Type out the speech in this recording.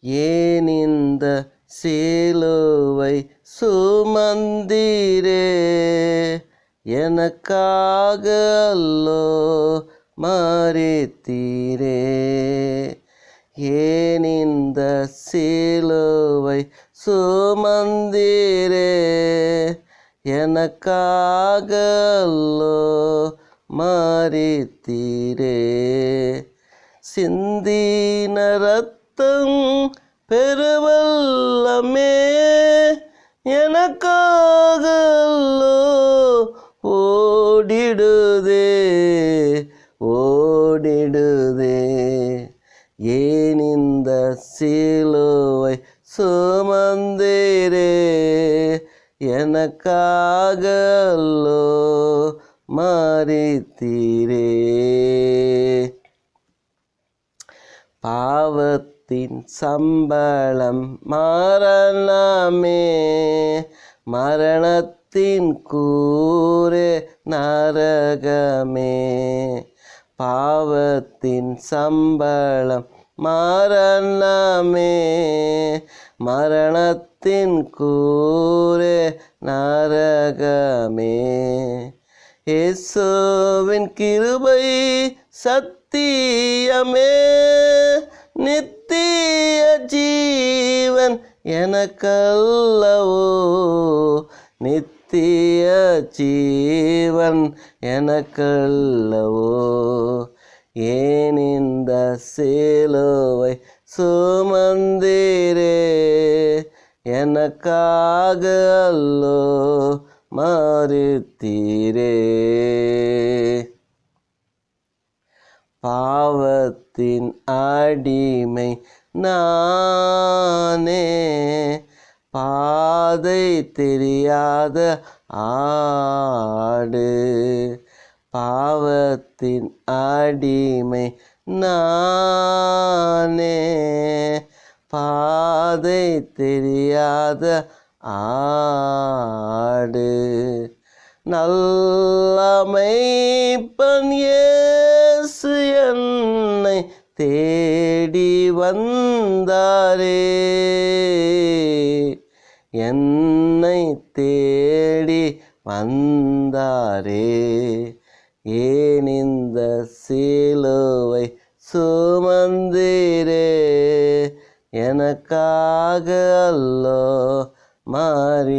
ஏன் இந்த சீலுவை சுமந்தீரே எனக்காக அல்லோ மறித்தீரே. ஏன் இந்த சீலுவை சுமந்தீரே எனக்காக அல்லோ மறித்தீரே சிந்தின ரத்தம் பெருவல்லமே. எனக்காகல்லோ ஓடிடுதே ஓடிடுதே. ஏன் இந்த சிலுவை சுமந்தீரே? எனக்காகல்லோ மாறித்தீரே. பாவத்தின் சம்பளம் மரணமே மரணத்தின் கூறு நரகமே. பாவத்தின் சம்பளம் மரணமே மரணத்தின் கூறு நரகமே. இயேசுவின் கிருபை சத்தியமே நித்திய ஜீவன் எனக்கல்லவோ? நித்திய ஜீவன் எனக்கல்லவோ? ஏன் இந்த சிலுவை சுமந்திரே? எனக்காக அல்லோ மறுத்தீரே? பாவத்தின் அடிமை நானே. பாதை தெரியாத ஆடு பாவத்தின் அடிமை நானே. பாதை தெரியாத ஆடு நல்லமைப்பன் இயேசு தேடி வந்தாரே. என்னை தேடி வந்தாரே. ஏன் இந்த சிலுவை சுமந்தீரே? எனக்காக அல்லோ மாறித்தீரே.